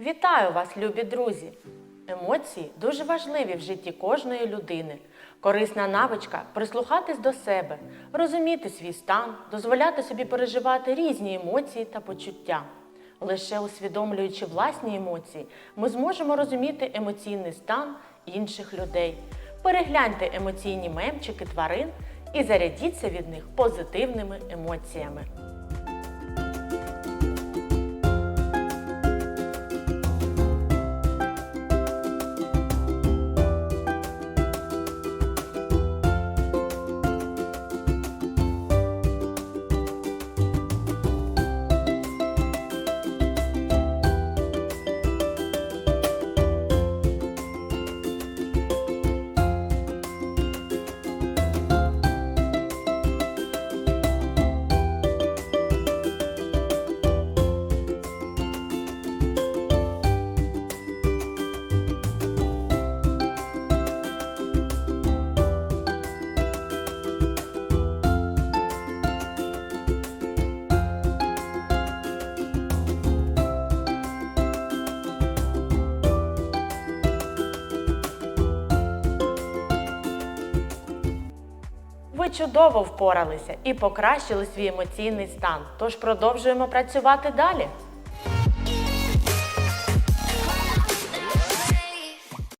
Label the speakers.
Speaker 1: Вітаю вас, любі друзі! Емоції дуже важливі в житті кожної людини. Корисна навичка прислухатись до себе, розуміти свій стан, дозволяти собі переживати різні емоції та почуття. Лише усвідомлюючи власні емоції, ми зможемо розуміти емоційний стан інших людей. Перегляньте емоційні мемчики тварин і зарядіться від них позитивними емоціями. Ви чудово впоралися і покращили свій емоційний стан. Тож продовжуємо працювати далі.